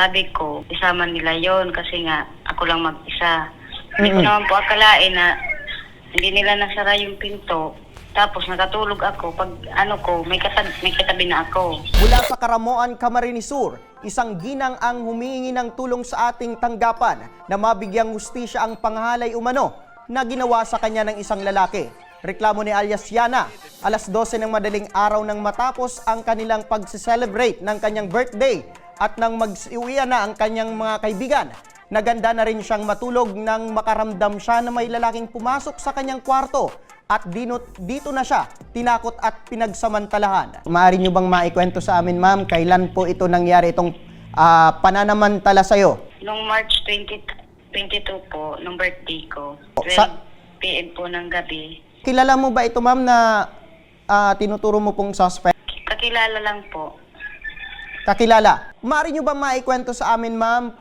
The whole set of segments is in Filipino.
Sabi ko, isama nila yon kasi nga ako lang mag-isa. Hindi ko naman po akalain na hindi nila nasara yung pinto. Tapos nakatulog ako. Pag ano ko, may, katab may katabi na ako. Mula sa Karamoan, Camarines Sur, isang ginang ang humihingi ng tulong sa ating tanggapan na mabigyang hustisya ang panghalay umano na ginawa sa kanya ng isang lalaki. Reklamo ni alias Yana, alas 12 ng madaling araw nang matapos ang kanilang pag-celebrate ng kanyang birthday at nang mag-iuwian na ang kanyang mga kaibigan. Naganda na rin siyang matulog nang makaramdam siya na may lalaking pumasok sa kanyang kwarto at dino, dito na siya tinakot at pinagsamantalahan. Maaari nyo bang maikwento sa amin, ma'am, kailan po ito nangyari, itong ah, pananamantala sa'yo? Nung March 20, 22 po, nung birthday ko, O, 12 sa- p.m. po ng gabi, Kilala mo ba ito, ma'am, na ah, tinuturo mo pong suspect? kakilala lang po. Kakilala. Maaari nyo ba maikwento sa amin, ma'am,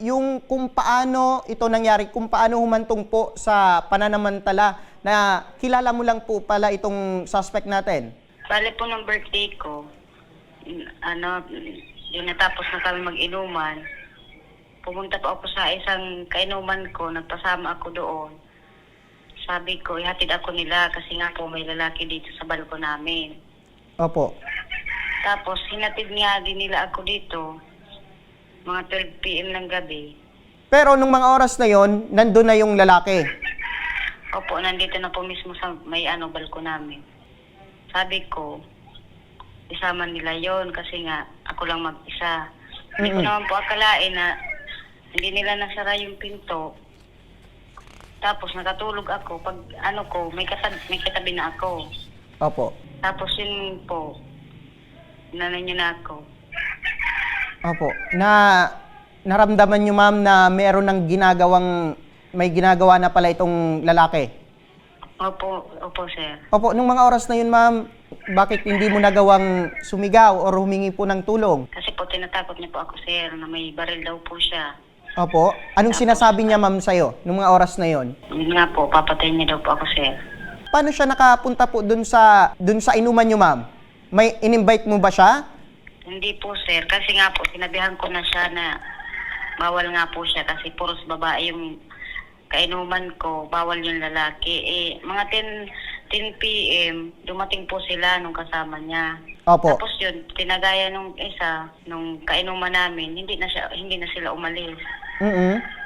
yung kung paano ito nangyari, kung paano humantong po sa pananamantala na kilala mo lang po pala itong suspect natin? Bale po ng birthday ko, ano, yung natapos na kami mag-inuman, pumunta pa ako sa isang kainuman ko, nagpasama ako doon. Sabi ko, ihatid ako nila kasi nga po may lalaki dito sa balko namin. Opo. Tapos, hinatid nga din nila ako dito, mga 12 p.m. ng gabi. Pero nung mga oras na yon, nandun na yung lalaki. Opo, nandito na po mismo sa may ano, balko namin. Sabi ko, isama nila yon kasi nga ako lang mag-isa. Hindi ko Mm-mm. naman po akalain na hindi nila nasara yung pinto. Tapos nakatulog ako. Pag ano ko, may katabi, may katabi na ako. Opo. Tapos yun po, nanay niyo na ako. Opo. Na naramdaman nyo ma'am na meron ng ginagawang may ginagawa na pala itong lalaki. Opo, opo sir. Opo, nung mga oras na yun ma'am, bakit hindi mo nagawang sumigaw or humingi po ng tulong? Kasi po tinatakot niya po ako sir na may baril daw po siya. Opo. Anong sinasabi niya ma'am sa'yo nung mga oras na yon? Yun nga po, papatayin niya daw po ako sir. Paano siya nakapunta po dun sa dun sa inuman nyo ma'am? May in-invite mo ba siya? Hindi po sir, kasi nga po sinabihan ko na siya na bawal nga po siya kasi puros babae yung kainuman ko, bawal yung lalaki. Eh, mga 10, 10 p.m., dumating po sila nung kasama niya. Opo. Tapos yun, tinagaya nung isa, nung kainuman namin, hindi na siya, hindi na sila umalis. mm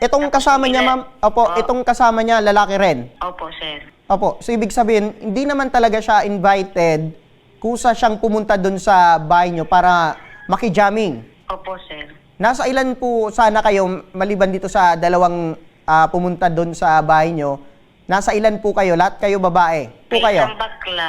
Itong Tapos kasama niya ma'am, opo, Oh. itong kasama niya lalaki rin. Opo sir. Opo, so ibig sabihin, hindi naman talaga siya invited kusa siyang pumunta doon sa bahay nyo para makijamming. Opo sir. Nasa ilan po sana kayo, maliban dito sa dalawang ah, pumunta doon sa bahay nyo, nasa ilan po kayo? Lahat kayo babae? Po May kayo? isang bakla,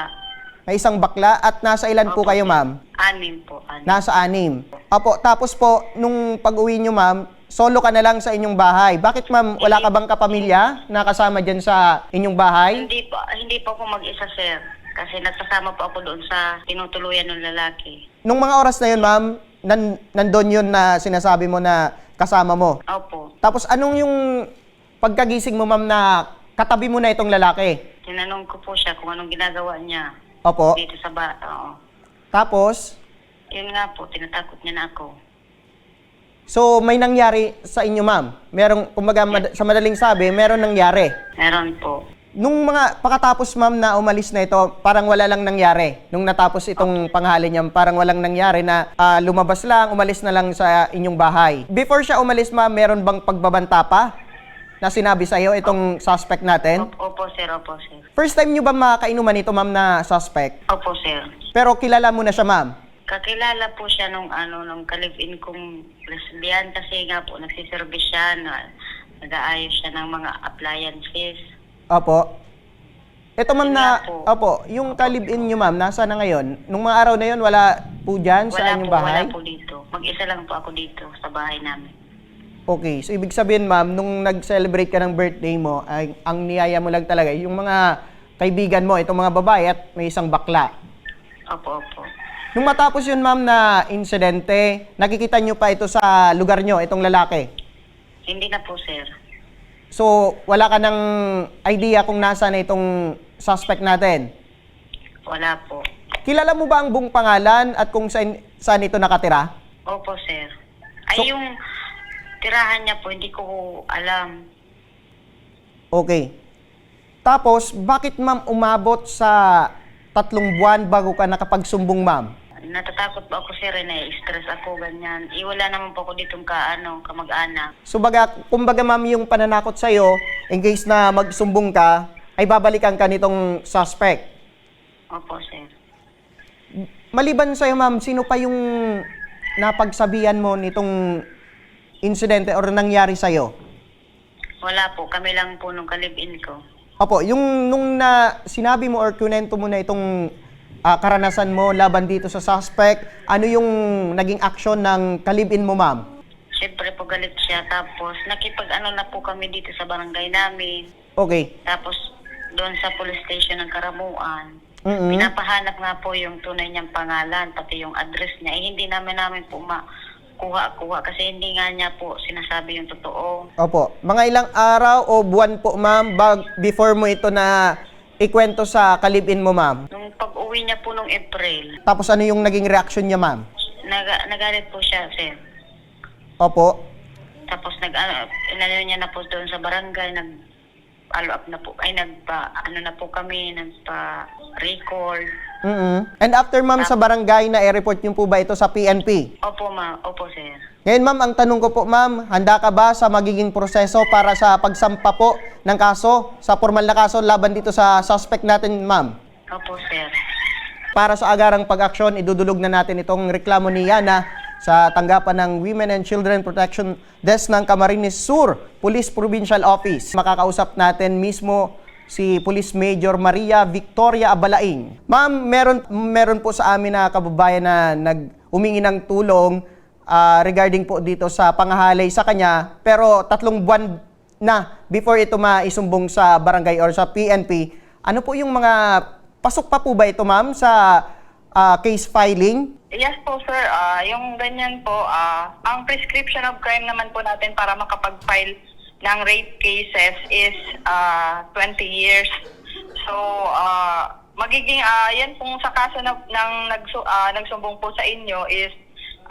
May isang bakla at nasa ilan po Opo, kayo, sir. ma'am? anim po, anim. Nasa anim. Opo, tapos po, nung pag-uwi nyo, ma'am, solo ka na lang sa inyong bahay. Bakit, ma'am, wala ka bang kapamilya na kasama dyan sa inyong bahay? Hindi po, hindi po ako mag-isa, sir. Kasi nagkasama po ako doon sa tinutuluyan ng lalaki. Nung mga oras na yun, ma'am, nan nandun yun na sinasabi mo na kasama mo. Opo. Tapos anong yung pagkagising mo, ma'am, na katabi mo na itong lalaki? Tinanong ko po siya kung anong ginagawa niya Opo. dito sa bata. Oo. Tapos, Yun nga po, tinatakot niya na ako. so may nangyari sa inyo, ma'am. Merong, kumbaga, mad- sa madaling sabi, meron nangyari. Meron po. Nung mga pakatapos ma'am na umalis na ito, parang wala lang nangyari. Nung natapos itong panghali niya, parang walang nangyari na ah, lumabas lang, umalis na lang sa inyong bahay. Before siya umalis ma'am, meron bang pagbabanta pa na sinabi sa iyo itong suspect natin? Opo, opo, sir. Opo, sir. First time niyo ba makainuman ito ma'am na suspect? Opo, sir. Pero kilala mo na siya ma'am? Kakilala po siya nung ano, nung kalivin kong lesbian kasi nga po nagsiservice siya na nag-aayos siya ng mga appliances. Opo. Ito ma'am Yun na, po. opo, yung kalibin niyo ma'am, nasa na ngayon? Nung mga araw na yon wala po dyan sa Wala inyong po, bahay? wala po dito. Mag-isa lang po ako dito sa bahay namin. Okay, so ibig sabihin ma'am, nung nag-celebrate ka ng birthday mo, ay, ang niyaya mo lang talaga, yung mga kaibigan mo, itong mga babae at may isang bakla. Opo, opo. Nung matapos yun ma'am na insidente, nakikita nyo pa ito sa lugar nyo, itong lalaki. Hindi na po, sir. So, wala ka ng idea kung nasa na itong suspect natin. Wala po. Kilala mo ba ang buong pangalan at kung saan, saan ito nakatira? Opo, sir. Ay, So- yung tirahan niya po, hindi ko alam. Okay. Tapos, bakit ma'am umabot sa tatlong buwan bago ka nakapagsumbong ma'am? Natatakot po ako, sir, eh, na-stress ako, ganyan. Eh, wala naman po ako ditong ka, ano, kamag-anak. So baga, kumbaga ma'am yung pananakot sa'yo, in case na magsumbong ka, ay babalikan ka nitong suspect. Opo, sir. Maliban sa'yo ma'am, sino pa yung napagsabihan mo nitong insidente or nangyari sa'yo? Wala po, kami lang po nung kalibin ko. Opo, yung nung na sinabi mo or kunento mo na itong ah, karanasan mo laban dito sa suspect, ano yung naging action ng kalibin mo ma'am? Siyempre po galit siya, tapos nakipag-ano na po kami dito sa barangay namin. Okay. Tapos doon sa police station ng Karamuan, mm pinapahanap nga po yung tunay niyang pangalan, pati yung address niya. Eh, hindi namin namin po makuha-kuha kasi hindi nga niya po sinasabi yung totoo. Opo. Mga ilang araw o buwan po, ma'am, bag, before mo ito na ikwento sa kalibin mo, ma'am? Nung pag-uwi niya po nung April, Tapos ano yung naging reaction niya, ma'am? nag nagalit po siya, sir. Opo. Tapos nag ano, inano niya na po doon sa barangay, nag follow up na po, ay nagpa, ano na po kami, nagpa record. mm And after, ma'am, sa barangay na i-report niyo po ba ito sa PNP? Opo, ma, opo, sir. Ngayon, ma'am, ang tanong ko po, ma'am, handa ka ba sa magiging proseso para sa pagsampa po ng kaso, sa formal na kaso laban dito sa suspect natin, ma'am? Opo, sir. Para sa agarang pag-aksyon, idudulog na natin itong reklamo ni Yana sa tanggapan ng Women and Children Protection Desk ng Camarines Sur Police Provincial Office. Makakausap natin mismo si Police Major Maria Victoria Abalaing. Ma'am, meron, meron po sa amin na kababayan na nag-umingi ng tulong ah, regarding po dito sa pangahalay sa kanya. Pero tatlong buwan na before ito maisumbong sa barangay or sa PNP, ano po yung mga pasok pa po ba ito ma'am sa ah, case filing? Yes po sir, Ah, yung ganyan po, ah, ang prescription of crime naman po natin para makapag-file ng rape cases is ah, 20 years. So, ah, magiging, ah, yan pong sa kaso na, ng nagsu, ah, nagsumbong po sa inyo is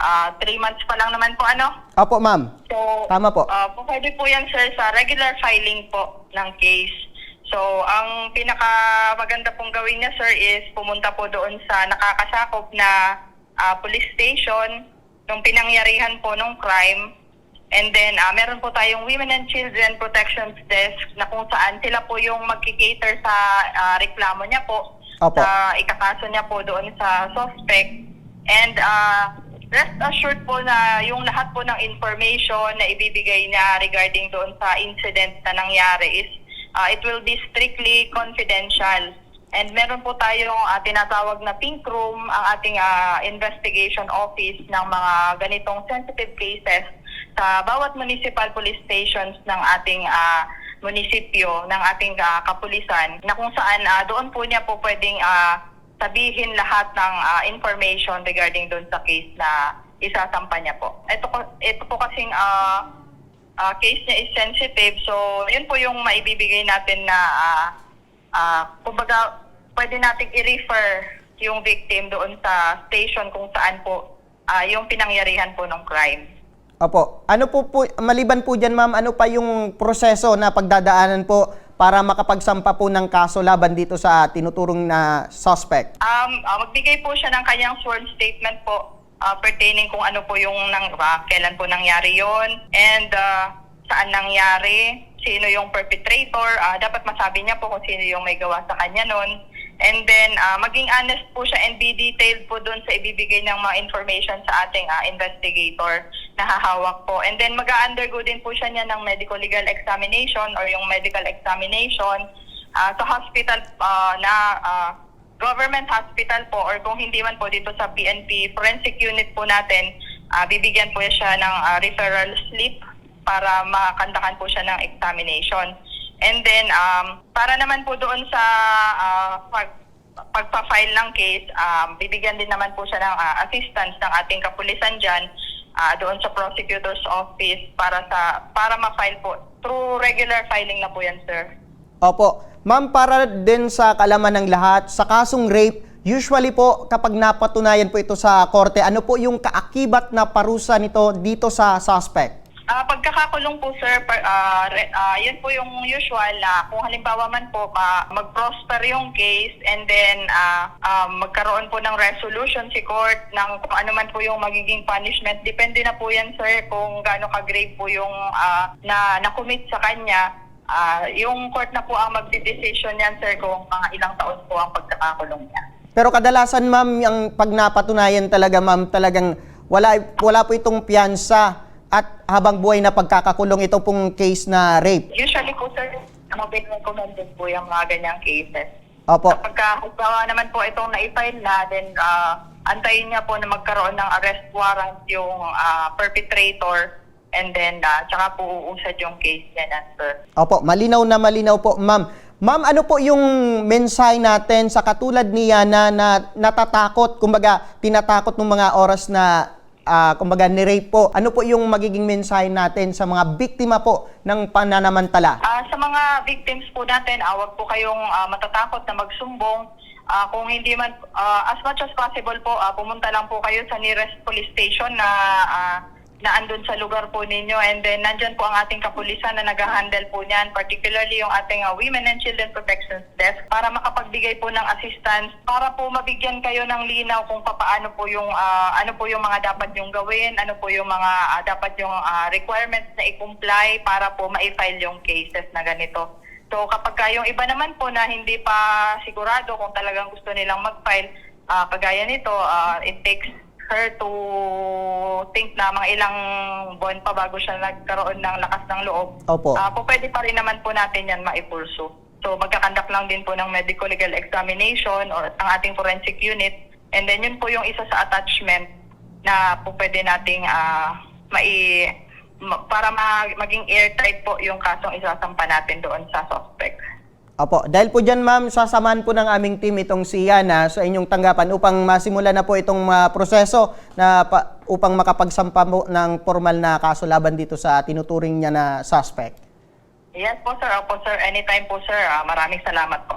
3 months pa lang naman po ano? Opo ma'am. So, Tama po. ah, po pwede po yan sir sa regular filing po ng case. So, ang pinaka maganda pong gawin niya sir is pumunta po doon sa nakakasakop na ah, police station nung pinangyarihan po nung crime. And then, ah, meron po tayong Women and Children Protection Desk na kung saan sila po yung magkikater sa ah, reklamo niya po. Opo. Sa ikakaso niya po doon sa suspect. And ah, rest assured po na yung lahat po ng information na ibibigay niya regarding doon sa incident na nangyari is ah, it will be strictly confidential. And meron po tayong ah, tinatawag na pink room, ang ating ah, investigation office ng mga ganitong sensitive cases sa bawat municipal police stations ng ating ah, munisipyo, ng ating ah, kapulisan, na kung saan ah, doon po niya po pwedeng ah, sabihin lahat ng ah, information regarding doon sa case na isasampa niya po. Ito, po- ito po kasing ah, ah, case niya is sensitive, so yun po yung maibibigay natin na ah, ah, kumbaga pwede nating i-refer yung victim doon sa station kung saan po ah, yung pinangyarihan po ng crime. Opo. Ano po po, maliban po dyan ma'am, ano pa yung proseso na pagdadaanan po para makapagsampa po ng kaso laban dito sa tinuturong na suspect? Um, ah, magbigay po siya ng kanyang sworn statement po ah, pertaining kung ano po yung nang, ah, kailan po nangyari yon and ah, saan nangyari, sino yung perpetrator, ah, dapat masabi niya po kung sino yung may gawa sa kanya nun. And then, ah, maging honest po siya and be detailed po dun sa ibibigay ng mga information sa ating ah, investigator na hahawak po. And then, mag-undergo din po siya niya ng medical legal examination or yung medical examination ah, sa hospital ah, na ah, government hospital po or kung hindi man po dito sa PNP forensic unit po natin, ah, bibigyan po siya ng ah, referral slip para makandakan po siya ng examination. And then, um, para naman po doon sa ah, pag, pagpa-file ng case, um, bibigyan din naman po siya ng ah, assistance ng ating kapulisan dyan ah, doon sa prosecutor's office para sa para ma-file po. Through regular filing na po yan, sir. Opo. Ma'am, para din sa kalaman ng lahat, sa kasong rape, Usually po, kapag napatunayan po ito sa korte, ano po yung kaakibat na parusa nito dito sa suspect? Ah, pagkakakulong po sir, par, ah, re- ah, yun po yung usual na kung halimbawa man po ah, mag-prosper yung case and then ah, ah, magkaroon po ng resolution si court ng kung ano man po yung magiging punishment. Depende na po yan sir kung gaano ka-grave po yung ah, na na-commit sa kanya. Ah, yung court na po ang magde-decision yan sir kung mga ilang taon po ang pagkakakulong niya. Pero kadalasan, ma'am, yung pag napatunayan talaga, ma'am, talagang wala, wala po itong piyansa at habang buhay na pagkakakulong ito pong case na rape. Usually po sir, recommended po yung mga ganyang cases. Opo. Kapag ka, halimbawa naman po itong na-file na, then ah, antayin niya po na magkaroon ng arrest warrant yung ah, perpetrator and then ah, tsaka po uusad yung case niya na, sir. Opo, malinaw na malinaw po, ma'am. Ma'am, ano po yung mensahe natin sa katulad ni Yana na natatakot, kumbaga tinatakot ng mga oras na ah, kumbaga ni-rape po? Ano po yung magiging mensahe natin sa mga biktima po ng pananamantala? Ah, sa mga victims po natin, ah, wag po kayong ah, matatakot na magsumbong. Ah, kung hindi man, ah, as much as possible po, ah, pumunta lang po kayo sa nearest police station na ah, na andun sa lugar po ninyo and then nandyan po ang ating kapulisan na nag-handle po niyan, particularly yung ating ah, Women and Children Protection Desk para makapagbigay po ng assistance para po mabigyan kayo ng linaw kung paano po yung ah, ano po yung mga dapat yung gawin, ano po yung mga ah, dapat yung ah, requirements na i-comply para po ma-file yung cases na ganito. So kapag ka yung iba naman po na hindi pa sigurado kung talagang gusto nilang mag-file, ah, kagaya nito, ah, it takes her to think na mga ilang buwan pa bago siya nagkaroon ng lakas ng loob. Opo. Ah, po pwede pa rin naman po natin yan maipulso. So magkakandak lang din po ng medical legal examination or ang ating forensic unit. And then yun po yung isa sa attachment na po pwede nating ah, mai ma- para ma- maging airtight po yung kasong isasampa natin doon sa suspect. Opo, dahil po dyan ma'am, sasamahan po ng aming team itong si Yana sa inyong tanggapan upang masimula na po itong ah, proseso na pa- upang makapagsampa mo ng formal na kaso laban dito sa tinuturing niya na suspect. Yes po sir, opo sir, anytime po sir. Ah, maraming salamat po.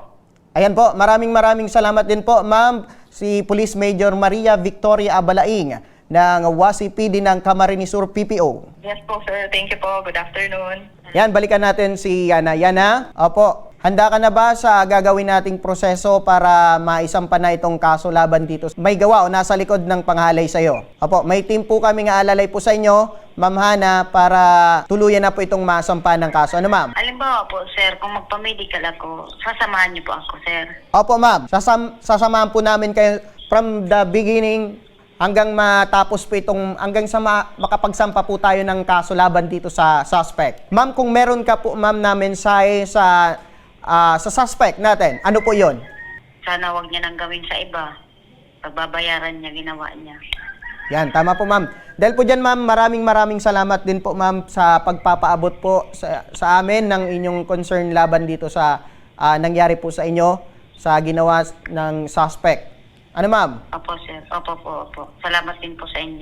Ayan po, maraming maraming salamat din po ma'am si Police Major Maria Victoria Abalaing ng Wasi PD ng Camarines Sur PPO. Yes po sir, thank you po. Good afternoon. Yan, balikan natin si Yana. Yana, opo, handa ka na ba sa gagawin nating proseso para maisampa na itong kaso laban dito? May gawa o nasa likod ng panghalay sa'yo? Opo, may team po kami nga alalay po sa inyo, Ma'am Hana, para tuluyan na po itong masampa ng kaso. Ano ma'am? Alimbawa po, sir, kung magpa-medical ako, sasamahan niyo po ako, sir. Opo ma'am, sasam sasamahan po namin kayo from the beginning hanggang matapos po itong, hanggang sa ma- makapagsampa po tayo ng kaso laban dito sa suspect. Ma'am, kung meron ka po ma'am na mensahe sa, ah, sa suspect natin, ano po yon? Sana wag niya nang gawin sa iba. Pagbabayaran niya, ginawa niya. Yan, tama po ma'am. Dahil po dyan ma'am, maraming maraming salamat din po ma'am sa pagpapaabot po sa, sa amin ng inyong concern laban dito sa ah, nangyari po sa inyo sa ginawa ng suspect. Ano ma'am? Opo, sir. Opo po, opo. Salamat din po sa inyo.